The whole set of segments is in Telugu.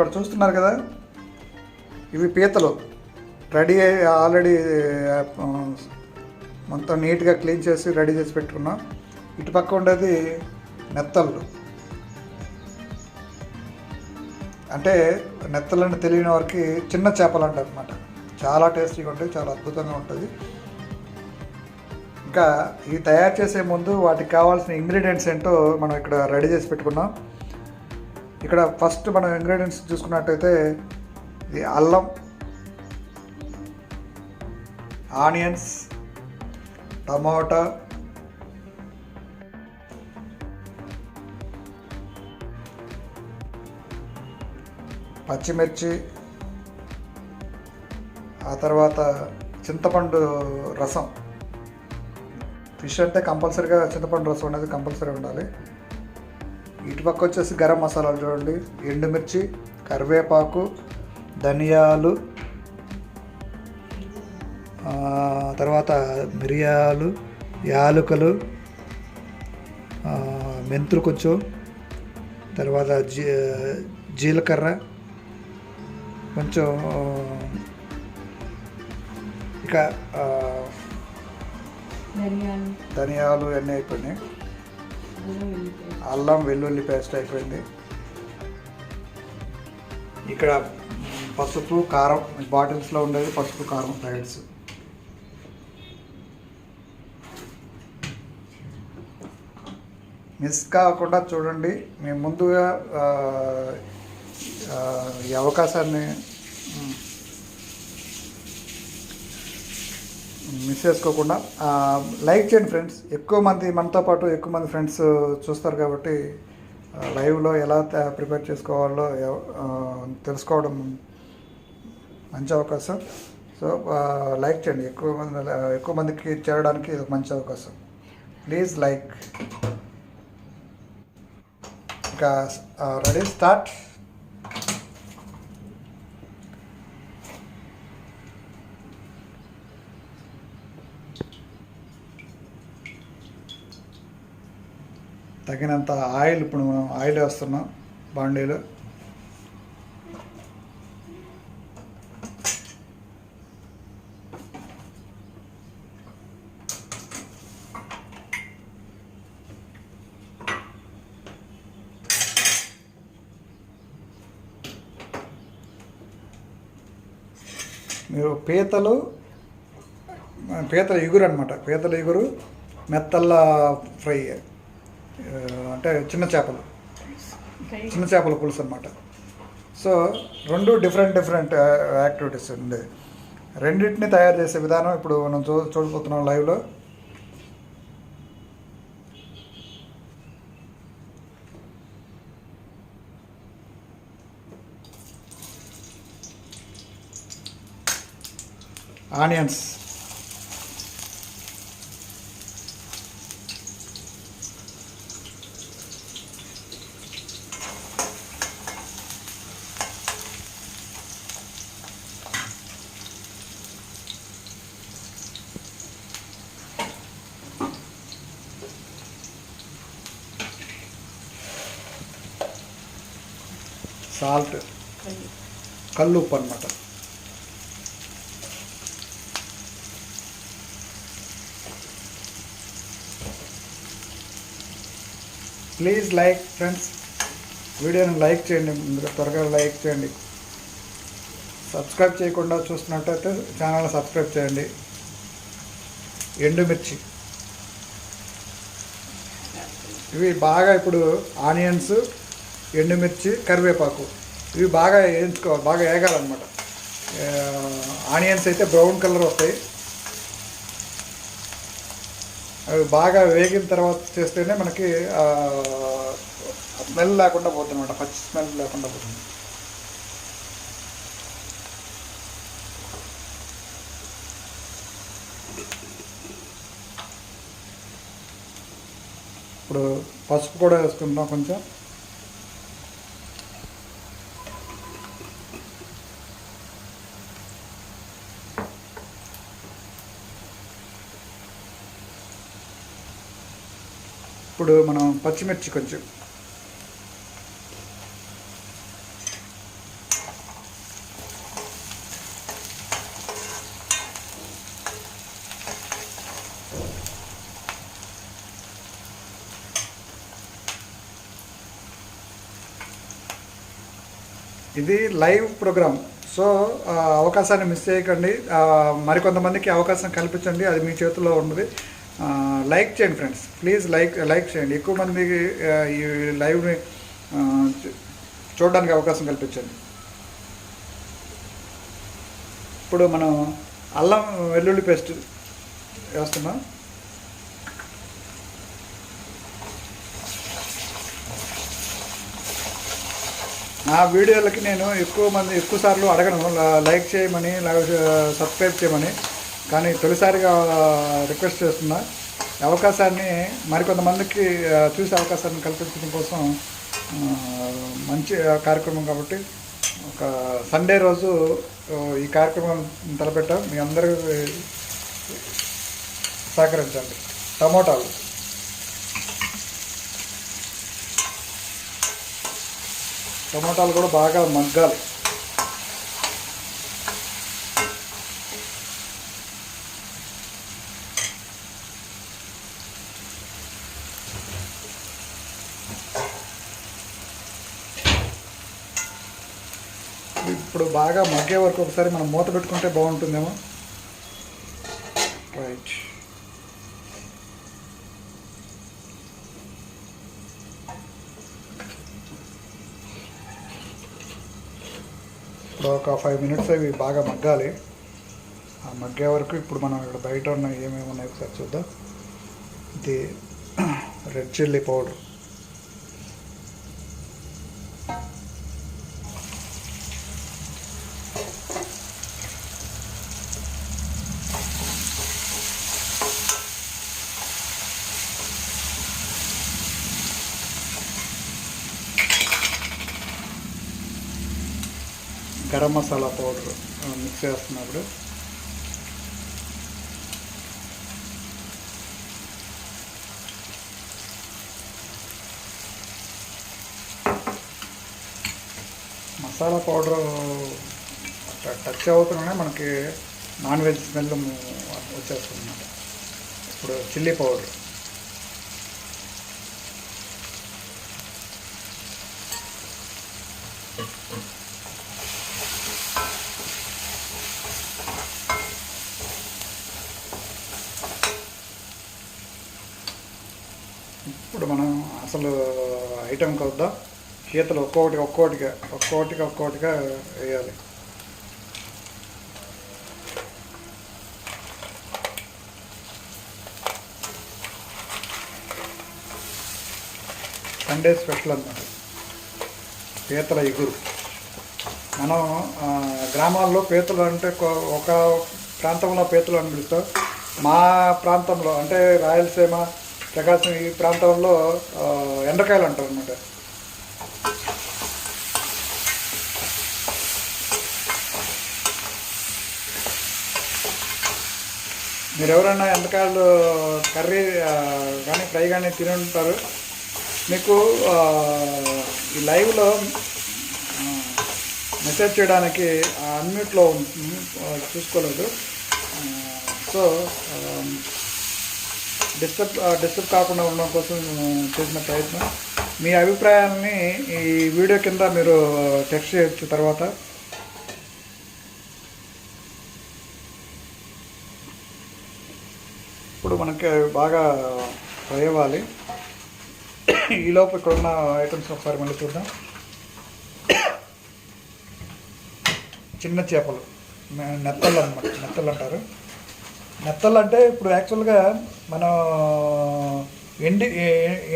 ఇక్కడ చూస్తున్నారు కదా? ఇవి పీతలు. రెడీ అయ్యి ఆల్రెడీ మొత్తం నీట్గా క్లీన్ చేసి రెడీ చేసి పెట్టుకున్నాం. ఇటు పక్క ఉండేది నెత్తళ్ళు. అంటే నెత్తలని తెలియని వారికి చిన్న చేపలు అంటారు అనమాట చాలా టేస్టీగా ఉంటాయి చాలా అద్భుతంగా ఉంటుంది. ఇంకా ఇవి తయారు చేసే ముందు వాటికి కావాల్సిన ఇంగ్రీడియంట్స్ ఏంటో మనం ఇక్కడ రెడీ చేసి పెట్టుకున్నాం. ఇక్కడ ఫస్ట్ మనం ఇంగ్రీడియంట్స్ చూసుకున్నట్టయితే ఇది అల్లం ఆనియన్స్ టమాటా పచ్చిమిర్చి ఆ తర్వాత చింతపండు రసం. ఫిష్ అంటే కంపల్సరీగా చింతపండు రసం అనేది కంపల్సరీ ఉండాలి. ఇటు పక్క వచ్చేసి గరం మసాలాలు చూడండి. ఎండుమిర్చి కరివేపాకు ధనియాలు తర్వాత మిరియాలు యాలకులు మెంతులు కొంచెం తర్వాత జీ జీలకర్ర కొంచెం ఇక ధనియాలు. అన్నీ అయిపోయినాయి. అల్లం వెల్లుల్లి పేస్ట్ అయిపోయింది. ఇక్కడ పసుపు కారం బాటిల్స్లో ఉండేది పసుపు కారం ప్యాకెట్స్ మిస్ కాకుండా చూడండి మేము ముందుగా ఈ అవకాశాన్ని మ్, మిస్ చేసుకోకుండా లైక్ చేయండి ఫ్రెండ్స్. ఎక్కువ మంది మనతో పాటు ఎక్కువ మంది ఫ్రెండ్స్ చూస్తారు కాబట్టి లైవ్లో ఎలా త- ప్రిపేర్ చేసుకోవాలో తెలుసుకోవడం మంచి అవకాశం. సో లైక్ చేయండి. ఎక్కువ మంది ఎక్కువ మందికి చేరడానికి ఇది ఒక మంచి అవకాశం. Please like. ఇంకా రెడీ? స్టార్ట్. తగినంత ఆయిల్ ఇప్పుడు మనం ఆయిల్ వేస్తున్నాం బాండీలో. మీరు పీతలు పీతల ఎగురు అనమాట పీతల ఎగురు మెత్తల్లా ఫ్రై. అంటే చిన్న చేపలు. చిన్న చేపల పులుసు అనమాట సో రెండు డిఫరెంట్ డిఫరెంట్ యాక్టివిటీస్ ఉంది రెండింటిని తయారు చేసే విధానం ఇప్పుడు మనం చూ చూడబోతున్నాం లైవ్లో. ఆనియన్స్. సాల్ట్ కల్లుప్పు అనమాట ప్లీజ్ లైక్ ఫ్రెండ్స్ వీడియోని లైక్ చేయండి ముందుగా త్వరగా లైక్ చేయండి. సబ్స్క్రైబ్ చేయకుండా చూస్తున్నట్టయితే ఛానల్ సబ్స్క్రైబ్ చేయండి. ఎండుమిర్చి. ఇవి బాగా ఇప్పుడు ఆనియన్స్ ఎండుమిర్చి కరివేపాకు. ఇవి బాగా వేయించుకోవాలి బాగా వేగాలన్నమాట. ఆనియన్స్ అయితే బ్రౌన్ కలర్ వస్తాయి. అవి బాగా వేగిన తర్వాత చేస్తేనే మనకి స్మెల్ లేకుండా పోతుంది అనమాట పచ్చి స్మెల్ లేకుండా పోతుంది. ఇప్పుడు పసుపు కూడా వేసుకుంటున్నాం కొంచెం. ఇప్పుడు మనం పచ్చిమిర్చి కొంచెం. ఇది లైవ్ ప్రోగ్రామ్. సో అవకాశాన్ని మిస్ చేయకండి. మరికొంతమందికి అవకాశం కల్పించండి. అది మీ చేతిలో ఉన్నది. లైక్ చేయండి ఫ్రెండ్స్. ప్లీజ్ లైక్ లైక్ చేయండి. ఎక్కువ మందికి ఈ లైవ్ని చూడడానికి అవకాశం కల్పించండి. ఇప్పుడు మనం అల్లం వెల్లుల్లి పేస్ట్ వేస్తున్నాం. నా వీడియోలకి నేను ఎక్కువ మంది ఎక్కువ సార్లు అడగను. లైక్ చేయమని లేకపోతే సబ్స్క్రైబ్ చేయమని. కానీ తొలిసారిగా రిక్వెస్ట్ చేస్తున్నా. అవకాశాన్ని మరికొంతమందికి చూసే అవకాశాన్ని కల్పించడం కోసం మంచి కార్యక్రమం కాబట్టి ఒక సండే రోజు ఈ కార్యక్రమం తలపెట్టాం. మీ అందరూ సహకరించండి. టమోటాలు. టమోటాలు కూడా బాగా మగ్గాలి. ఇప్పుడు బాగా మగ్గే వరకు ఒకసారి మనం మూత పెట్టుకుంటే బాగుంటుందేమో. రైట్ ఇప్పుడు ఒక ఫైవ్ మినిట్స్ అవి బాగా మగ్గాలి. ఆ మగ్గే వరకు ఇప్పుడు మనం ఇక్కడ బయట ఉన్న ఏమేమి ఉన్నాయి ఒకసారి చూద్దాం. ఇది red chilli powder garam masala powder mix చేస్తున్నప్పుడు. మసాలా పౌడర్ టచ్ అవుతున్నానే మనకి నాన్ వెజ్ స్మెల్ వచ్చేస్తుంది అన్నమాట ఇప్పుడు చిల్లీ పౌడర్. ఇప్పుడు మనం అసలు ఐటెంకి వద్దాం గీతలు ఒక్కొక్కటి ఒక్కొక్కటిగా ఒక్కొక్కటిగా ఒక్కొక్కటిగా వేయాలి. సండే స్పెషల్ అన్నమాట. పీతల ఇగురు. మనం గ్రామాల్లో పీతలు అంటే ఒక ప్రాంతంలో పీతలు అని పిలుస్తాం మా ప్రాంతంలో అంటే రాయలసీమ ప్రకాశం ఈ ప్రాంతంలో ఎండకాయలు ఎండ్రకాయలు అంటారు అనమాట మీరు ఎవరైనా ఎండకాయలు కర్రీ కానీ ఫ్రై కానీ తిని ఉంటారు మీకు ఈ లైవ్లో మెసేజ్ చేయడానికి అన్మ్యూట్లో చూసుకోలేదు. సో డిస్టర్బ్ డిస్టర్బ్ కాకుండా ఉండడం కోసం చేసిన ప్రయత్నం. మీ అభిప్రాయాన్ని ఈ వీడియో కింద మీరు టెక్స్ట్ చేయొచ్చు తర్వాత. ఇప్పుడు మనకి బాగా ఫ్రై అవ్వాలి ఈలోపు ఇక్కడ ఉన్న ఐటమ్స్ ఒకసారి మళ్ళీ చూద్దాం. చిన్న చేపలు. నెత్తళ్ళు అనమాట నెత్తళ్ళు అంటారు. నెత్తళ్ళు అంటే ఇప్పుడు యాక్చువల్గా మనం ఎండి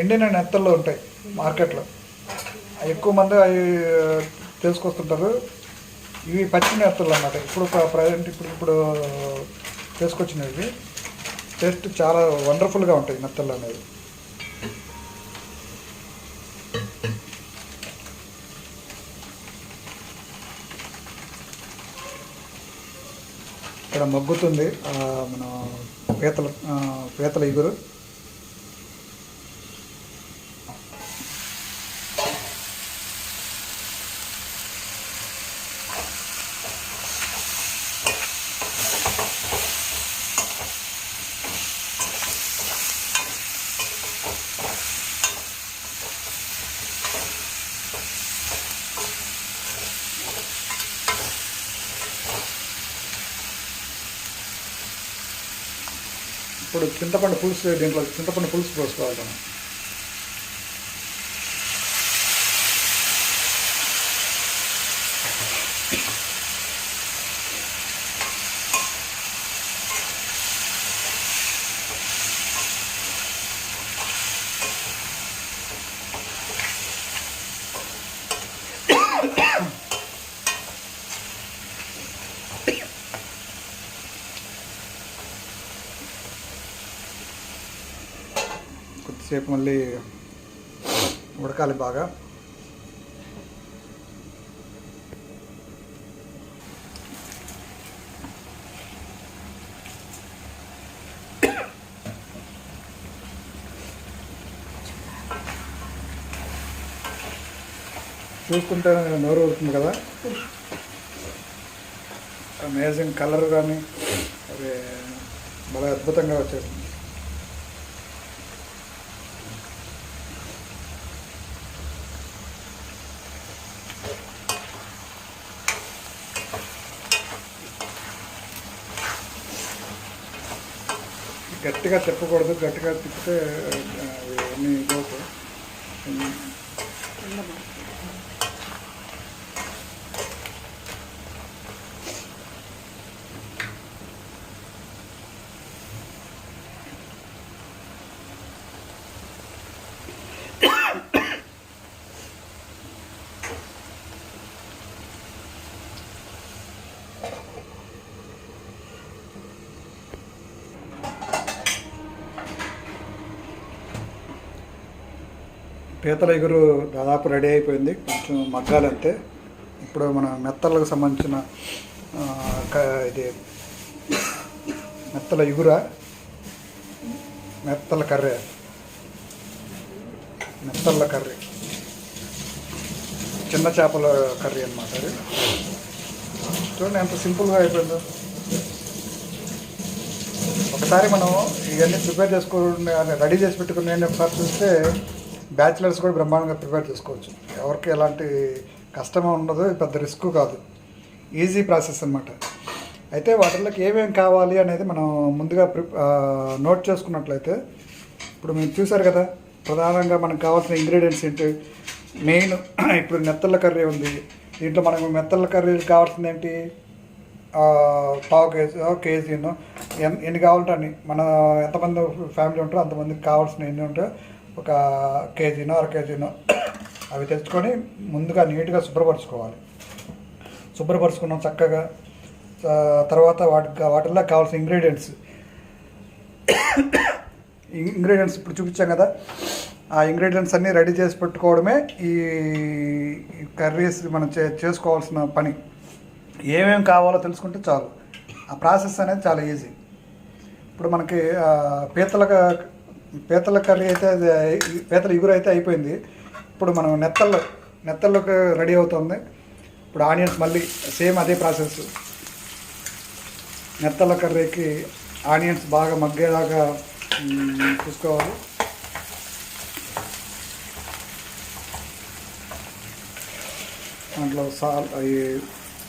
ఎండిన నెత్తళ్ళు ఉంటాయి మార్కెట్లో. ఎక్కువ మంది అవి తీసుకొస్తుంటారు. ఇవి పచ్చి నెత్తళ్ళు అన్నమాట. ఇప్పుడు ప్రజెంట్ ఇప్పుడు ఇప్పుడు తీసుకొచ్చినవి. టేస్ట్ చాలా వండర్ఫుల్గా ఉంటాయి నెత్తళ్ళు అనేవి. ఇక్కడ మగ్గుతుంది ఆ, మన పీతల ఆ, పీతల ఇగురు. ఇప్పుడు చింతపండు పులుసు దీంట్లో చింతపండు పులుసు పోసుకోవాలి మనం. కొద్దిసేపు మళ్ళీ ఉడకాలి బాగా. చూస్తుంటే నోరు అవుతుంది కదా? అమేజింగ్ కలర్ కానీ అది బాగా అద్భుతంగా వచ్చేసింది గట్టిగా తిప్పకూడదు గట్టిగా తిప్పితే అన్ని అవి అన్నీ పీతల ఎగురు దాదాపు రెడీ అయిపోయింది. కొంచెం మగ్గాలంతే ఇప్పుడు మన మెత్తలకు సంబంధించిన క- ఇది మెత్తల ఎగుర మెత్తల కర్రీ. మెత్తల కర్రీ. చిన్న చేపల కర్రీ అనమాట అది. చూడండి ఎంత సింపుల్గా అయిపోయిందో. ఒకసారి మనం ఇవన్నీ ప్రిపేర్ చేసుకుని రెడీ చేసి పెట్టుకుని ఒకసారి చూస్తే బ్యాచిలర్స్ కూడా బ్రహ్మాండంగా ప్రిపేర్ చేసుకోవచ్చు. ఎవరికి ఎలాంటి కష్టం ఉండదు పెద్ద రిస్క్ కాదు. ఈజీ ప్రాసెస్ అన్నమాట. అయితే వాటిలోకి ఏమేమి కావాలి అనేది మనం ముందుగా నోట్ చేసుకున్నట్లయితే ఇప్పుడు మీరు చూసారు కదా ప్రధానంగా మనకు కావాల్సిన ఇంగ్రీడియంట్స్ ఏంటి? మెయిన్ ఇప్పుడు మెత్తల కర్రీ ఉంది. దీంట్లో మనకు మెత్తల కర్రీ కావాల్సింది ఏంటి? పావు కేజీ కేజీను ఎన్ ఎన్ని కావాలంటే అన్ని. మన ఎంతమంది ఫ్యామిలీ ఉంటారో అంతమందికి కావాల్సిన ఎన్ని ఉంటాయో ఒక కేజీనో అర కేజీనో అవి తెచ్చుకొని ముందుగా నీట్గా శుభ్రపరచుకోవాలి. శుభ్రపరచుకున్నాం చక్కగా. తర్వాత వాటి వాటిల్లో కావాల్సిన ఇంగ్రీడియంట్స్. ఇంగ్రీడియంట్స్ ఇప్పుడు చూపించాం కదా. ఆ ఇంగ్రీడియంట్స్ అన్నీ రెడీ చేసి పెట్టుకోవడమే ఈ కర్రీస్ మనం చే చేసుకోవాల్సిన పని. ఏమేమి కావాలో తెలుసుకుంటే చాలు. ఆ ప్రాసెస్ అనేది చాలా ఈజీ. ఇప్పుడు మనకి ఆ, పీతల పీతల కర్రీ అయితే పీతల ఇగురు అయితే అయిపోయింది. ఇప్పుడు మనం నెత్తళ్ళు నెత్తళ్ళకు రెడీ అవుతుంది. ఇప్పుడు ఆనియన్స్ మళ్ళీ సేమ్ అదే ప్రాసెస్. నెత్తల కర్రీకి ఆనియన్స్ బాగా మగ్గేదాకా చూసుకోవాలి. దాంట్లో సాల్ట్ ఈ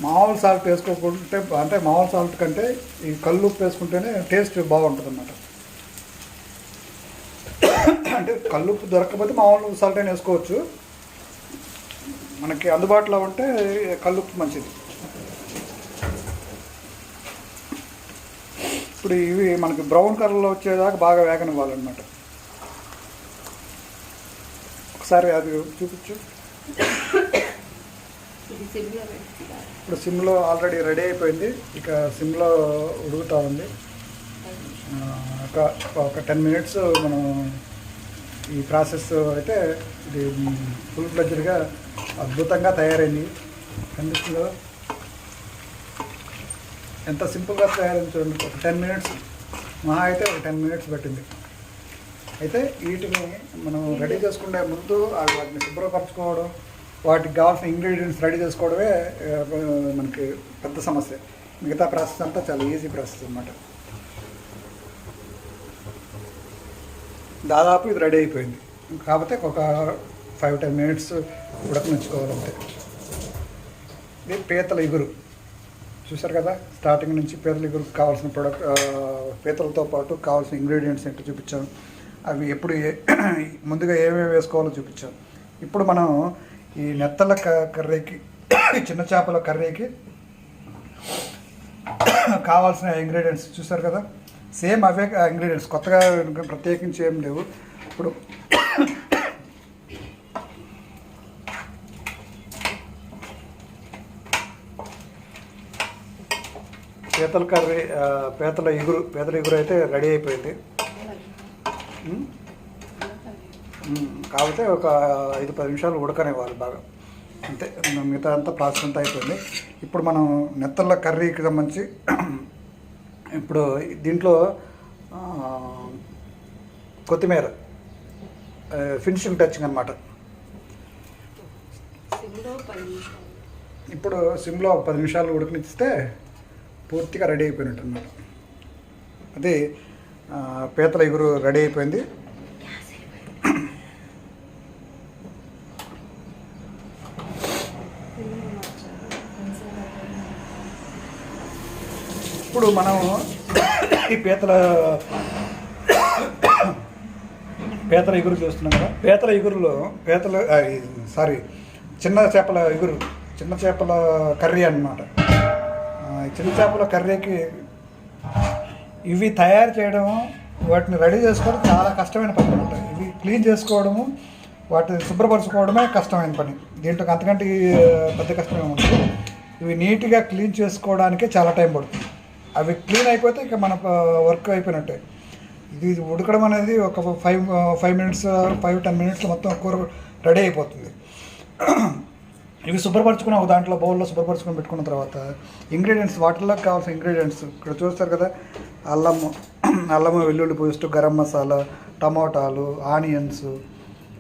మామూలు సాల్ట్ వేసుకోకుంటే అంటే మామూలు సాల్ట్ కంటే ఈ కళ్ళు ఉప్పు వేసుకుంటేనే టేస్ట్ బాగుంటుంది అన్నమాట అంటే కళ్ళు ఉప్పు దొరకకపోతే మామూలు సాల్ట్ అయినా వేసుకోవచ్చు. మనకి అందుబాటులో ఉంటే కళ్ళు ఉప్పు మంచిది. ఇప్పుడు ఇవి మనకి బ్రౌన్ కలర్లో వచ్చేదాకా బాగా వేగనివ్వాలన్నమాట ఒకసారి అది చూపించు. ఇప్పుడు సిమ్లో ఆల్రెడీ రెడీ అయిపోయింది. ఇక సిమ్లో ఉడుకుతూ ఉంది. ఒక ఒక టెన్ మినిట్స్ మనం ఈ ప్రాసెస్ అయితే ఇది ఫుల్ ఫ్లెడ్జ్డ్గా అద్భుతంగా తయారైంది. కనిపిస్తుంది ఎంత సింపుల్గా తయారైంది చూడండి. ఒక టెన్ మినిట్స్ మహా అయితే ఒక టెన్ మినిట్స్ పట్టింది. అయితే వీటిని మనం రెడీ చేసుకునే ముందు వాటిని శుభ్రపరచుకోవడం వాటికి కావాల్సిన ఇంగ్రీడియంట్స్ రెడీ చేసుకోవడమే మనకి పెద్ద సమస్య. మిగతా ప్రాసెస్ అంతా చాలా ఈజీ ప్రాసెస్ అన్నమాట. దాదాపు ఇది రెడీ అయిపోయింది. కాకపోతే ఒక ఫైవ్ టెన్ మినిట్స్ ఉడకనిచ్చుకోవాలంటే ఇది పీతల ఇగురు. చూసారు కదా స్టార్టింగ్ నుంచి పీతల ఇగురుకు కావాల్సిన ప్రొడక్ట్ పీతలతో పాటు కావాల్సిన ఇంగ్రీడియంట్స్ ఏంటో చూపించాను. అవి ఎప్పుడు ఏ- ముందుగా ఏమేమి వేసుకోవాలో చూపించాను. ఇప్పుడు మనం ఈ నెత్తల కర్రీకి చిన్న చేపల కర్రీకి కావాల్సిన ఇంగ్రీడియంట్స్ చూసారు కదా సేమ్ అవే ఇంగ్రీడియంట్స్. కొత్తగా ప్రత్యేకించి ఏం లేవు. ఇప్పుడు పీతల కర్రీ పీతల ఇగురు పీతల ఇగురు అయితే రెడీ అయిపోయింది. కాకపోతే ఒక ఐదు పది నిమిషాలు ఉడకనివ్వాలి బాగా. అంతే. మిగతా అంతా ప్రాసెస్ అంతా అయిపోయింది. ఇప్పుడు మనం నెత్తళ్ళ కర్రీకి సంబంధించి ఇప్పుడు దీంట్లో కొత్తిమీర ఫినిషింగ్ టచింగ్ అనమాట ఇప్పుడు సిమ్లో పది నిమిషాలు ఉడకనిస్తే పూర్తిగా రెడీ అయిపోయినట్టు అనమాట అది పీతల ఇగురు రెడీ అయిపోయింది సిమ్లో మార్చాలి ఇప్పుడు మనం ఈ పీతల పీతల ఎగురు చూస్తున్నాం కదా. పీతల ఇగురులో పీతల సారీ చిన్న చేపల ఎగురు చిన్న చేపల కర్రీ అన్నమాట. చిన్న చేపల కర్రీకి ఇవి తయారు చేయడం వాటిని రెడీ చేసుకోవడం చాలా కష్టమైన పని అనమాట ఇవి క్లీన్ చేసుకోవడము వాటిని శుభ్రపరచుకోవడమే కష్టమైన పని. దీంట్లో అంతకంటే పెద్ద కష్టమే ఉంటుంది ఇవి నీట్గా క్లీన్ చేసుకోవడానికే చాలా టైం పడుతుంది. అవి క్లీన్ అయిపోతే ఇక మన వర్క్ అయిపోయినట్టే. ఇది ఉడకడం అనేది ఒక five five minutes five ten minutes మొత్తం కూర రెడీ అయిపోతుంది. ఇవి శుభ్రపరచుకుని ఒక దాంట్లో బౌల్లో శుభ్రపరచుకొని పెట్టుకున్న తర్వాత ఇంగ్రీడియంట్స్ వాటిల్లో కావాల్సిన ఇంగ్రీడియంట్స్ ఇక్కడ చూస్తారు కదా అల్లము అల్లము వెల్లుల్లి పేస్ట్ గరం మసాలా టమోటాలు ఆనియన్స్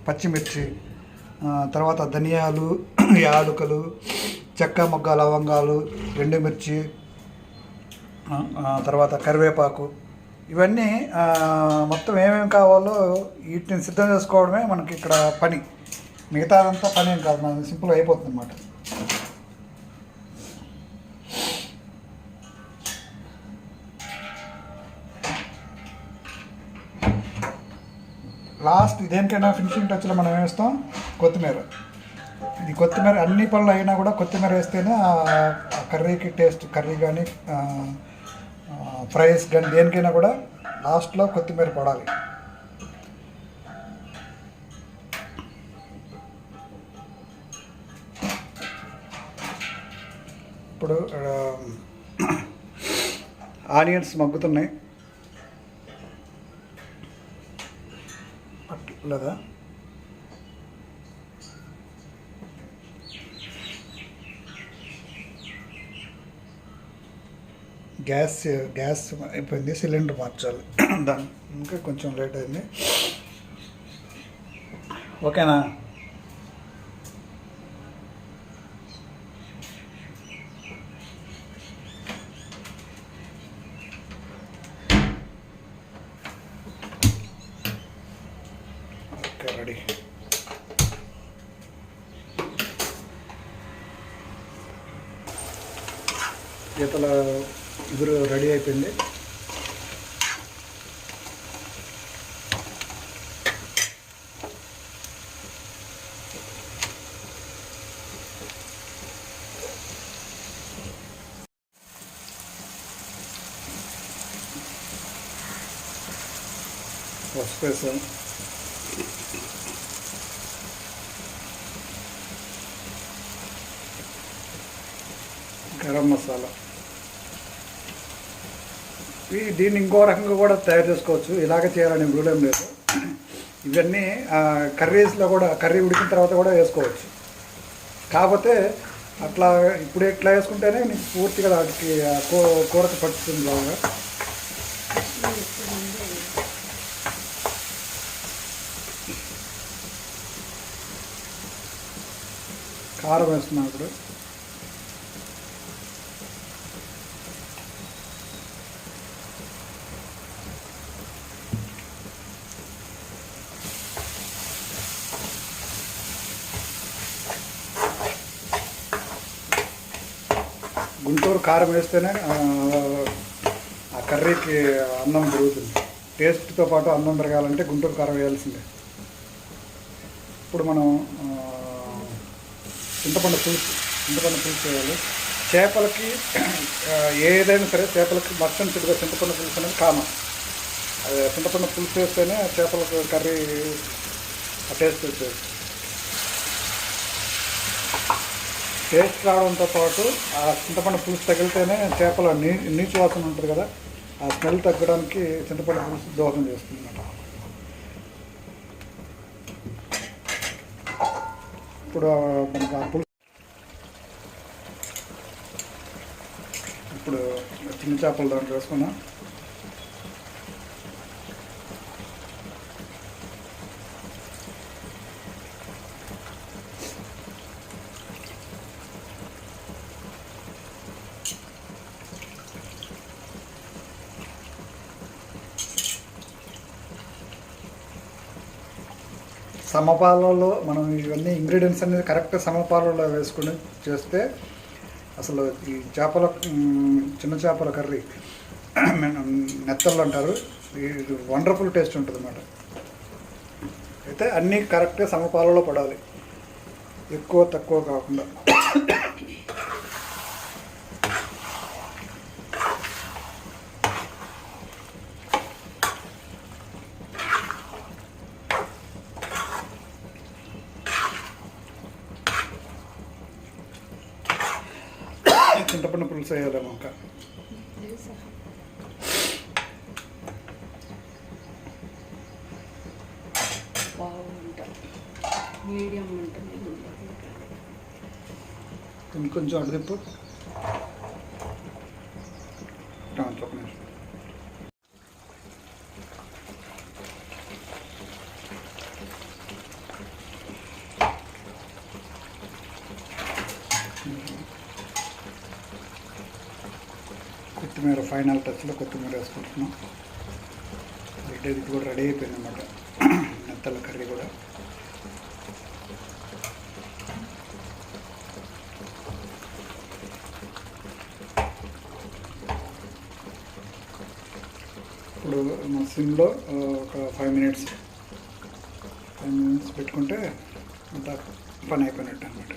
పచ్చిమిర్చి తర్వాత ధనియాలు యాలకులు చెక్క మొగ్గ లవంగాలు ఎండుమిర్చి తర్వాత కరివేపాకు. ఇవన్నీ మొత్తం ఏమేమి కావాలో వీటిని సిద్ధం చేసుకోవడమే మనకి ఇక్కడ పని. మిగతాదంతా పని ఏం కాదు మనకి సింపుల్ అయిపోతుంది అనమాట లాస్ట్ దేనికైనా ఫినిషింగ్ టచ్లో మనం వేస్తాం కొత్తిమీర. ఇది కొత్తిమీర అన్ని పనులు అయినా కూడా కొత్తిమీర వేస్తేనే ఆ కర్రీకి టేస్ట్ కర్రీ కానీ ఫ్రైస్ కానీ దేనికైనా కూడా లాస్ట్లో కొత్తిమీర పడాలి. ఇప్పుడు ఆనియన్స్ మగ్గుతున్నాయి. లేదా? గ్యాస్ గ్యాస్ అయిపోయింది సిలిండర్ మార్చాలి. దాని ఇంకా కొంచెం లేట్ అయింది. ఓకేనా ఓకే రెడీ గీతల ఇగురు రెడీ అయిపోయింది పసుపు గరం మసాలా. ఈ దీన్ని ఇంకో రకంగా కూడా తయారు చేసుకోవచ్చు. ఇలాగే చేయాలని రూల్ లేదు. ఇవన్నీ కర్రీస్లో కూడా కర్రీ ఉడికిన తర్వాత కూడా వేసుకోవచ్చు. కాకపోతే అట్లా ఇప్పుడు ఇట్లా వేసుకుంటేనే నీకు పూర్తిగా వాటికి ఆ కూరకు పట్టుతుంది బాగా. కారం వేస్తున్నాం ఇప్పుడు. గుంటూరు కారం వేస్తేనే ఆ, కర్రీకి అన్నం పెరుగుతుంది. టేస్ట్తో పాటు అన్నం పెరగాలంటే గుంటూరు కారం వేయాల్సిందే. ఇప్పుడు మనం చింతపండు పులుసు చింతపండు పులుసు చేయాలి. చేపలకి ఏదైనా సరే చేపలకి మస్టన్ చిట్టుగా చింతపండు పులుసు అనేది కామన్ చింతపండు పులుసు వేస్తేనే చేపలకు కర్రీ ఆ టేస్ట్ వచ్చేది. టేస్ట్ రావడంతో పాటు ఆ చింతపండు పులుసు తగిలితేనే చేపల నీ నీచు వాసన ఉంటుంది కదా ఆ స్మెల్ తగ్గడానికి చింతపండు పులుసు దోహదం చేస్తుంది అన్నమాట ఇప్పుడు మనకు ఆ పులుసు ఇప్పుడు చిన్న చేపలు దాంట్లో వేసుకున్నాం. సమపాలలో మనం ఇవన్నీ ఇంగ్రీడియంట్స్ అనేది కరెక్ట్ సమపాలలో వేసుకుని చేస్తే అసలు ఈ చేపల చిన్న చేపల కర్రీ నెత్తళ్ళు అంటారు. ఇది వండర్ఫుల్ టేస్ట్ ఉంటుంది అన్నమాట. అయితే అన్నీ కరెక్ట్గా సమపాలలో పడాలి. ఎక్కువ తక్కువ కాకుండా చింతపండు పులుసు వేయాలేమో ఇంకా తెలుసా బాగుంట మీడియం ఉంటుంది కొంచెం అటు తిప్పు ఒక నిమిషం. కొత్తిమీర ఫైనల్ టచ్లో కొత్తిమీర వేసుకుంటున్నాం. రెడీ ఇది కూడా రెడీ అయిపోయింది అనమాట నెత్తల కర్రీ కూడా. సిమ్లో ఒక ఫైవ్ మినిట్స్ ఫైవ్ మినిట్స్ పెట్టుకుంటే అంత పని అయిపోయినట్టు అనమాట